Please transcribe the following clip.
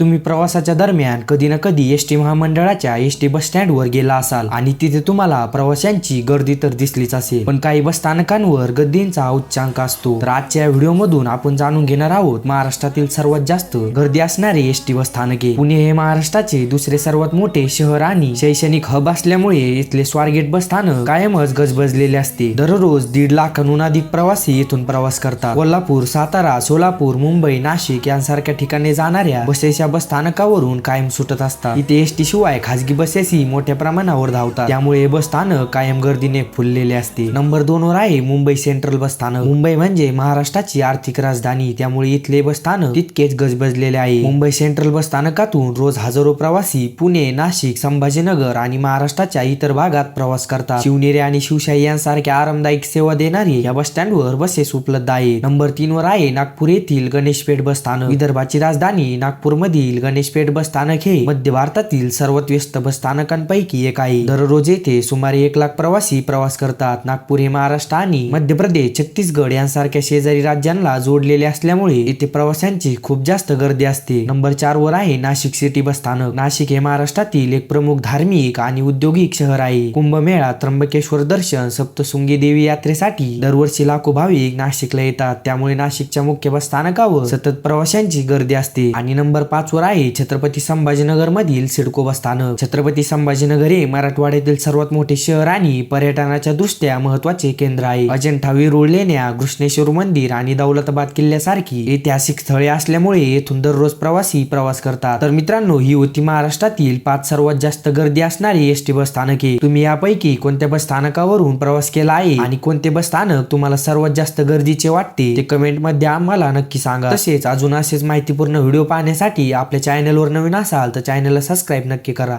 तुम्ही प्रवासाच्या दरम्यान कधी ना कधी एस टी महामंडळाच्या एस टी बस स्टँडवर गेला असाल आणि तिथे तुम्हाला प्रवाशांची गर्दी तर दिसलीच असेल पण काही बस स्थानकांवर गर्दींचा उच्चांक असतो. तर आजच्या व्हिडिओ मधून आपण जाणून घेणार आहोत महाराष्ट्रातील सर्वात जास्त गर्दी असणारे एस टी बस स्थानके. पुणे हे महाराष्ट्राचे दुसरे सर्वात मोठे शहर आणि शैक्षणिक हब असल्यामुळे इथले स्वारगेट बस स्थानक कायमच गजबजलेले असते. दररोज दीड लाखांहून अधिक प्रवासी येथून प्रवास करतात. कोल्हापूर सातारा सोलापूर मुंबई नाशिक यांसारख्या ठिकाणी जाणाऱ्या बसेसच्या बसच्या बस स्थानकावरून कायम सुटत असतात. इथे एस टी शिवाय खासगी बसेसही मोठ्या प्रमाणावर धावतात. त्यामुळे हे बस स्थानक कायम गर्दीने फुललेले असते. नंबर दोन वर आहे मुंबई सेंट्रल बस स्थानक. मुंबई म्हणजे महाराष्ट्राची आर्थिक राजधानी. त्यामुळे इथले बस स्थानक तितकेच गजबजलेले आहे. मुंबई सेंट्रल बस स्थानकातून रोज हजारो प्रवासी पुणे नाशिक संभाजीनगर आणि महाराष्ट्राच्या इतर भागात प्रवास करतात. शिवनेरी आणि शिवशाही यांसारख्या आरामदायक सेवा देणारी या बस स्टँडवर बसेस उपलब्ध आहे नंबर तीन वर आहे नागपूर येथील गणेशपेठ बस स्थानक. विदर्भाची राजधानी नागपूर मधील गणेशपेठ बस स्थानक हे मध्य भारतातील सर्वात व्यस्त बस स्थानकांपैकी एक आहे. दररोज येथे सुमारे एक लाख प्रवासी प्रवास करतात. नागपूर हे महाराष्ट्र आणि मध्य प्रदेश छत्तीसगड यांसारख्या शेजारी राज्यांना जोडलेले असल्यामुळे येथे प्रवाशांची खूप जास्त गर्दी असते. नंबर चार वर आहे नाशिक सिटी बस स्थानक. नाशिक हे महाराष्ट्रातील एक प्रमुख धार्मिक आणि औद्योगिक शहर आहे. कुंभमेळा त्र्यंबकेश्वर दर्शन सप्तशृंगी देवी यात्रेसाठी दरवर्षी लाखो भाविक नाशिकला येतात. त्यामुळे नाशिकच्या मुख्य बस स्थानकावर सतत प्रवाशांची गर्दी असते. आणि नंबर पाच पाचवर आहे. छत्रपती संभाजीनगरमधील सिडको बस स्थानक. छत्रपती संभाजीनगर हे मराठवाड्यातील सर्वात मोठे शहर आणि पर्यटनाच्या दृष्ट्या महत्त्वाचे केंद्र आहे. अजंठा वेरूळ लेण्या कृष्णेश्वर मंदिर आणि दौलताबाद किल्ल्यासारखी ऐतिहासिक स्थळे असल्यामुळे येथून दररोज प्रवासी प्रवास करतात. तर मित्रांनो ही होती महाराष्ट्रातील पाच सर्वात जास्त गर्दी असणारी एस टी बस स्थानके. तुम्ही यापैकी कोणत्या बस स्थानकावरून प्रवास केला आहे आणि कोणते बस स्थानक तुम्हाला सर्वात जास्त गर्दीचे वाटते ते कमेंटमध्ये आम्हाला नक्की सांगा. तसेच अजून असेच माहितीपूर्ण व्हिडिओ पाहण्यासाठी आपल्या चॅनलवर नवीन असाल तर चॅनलला सबस्क्राईब नक्की करा.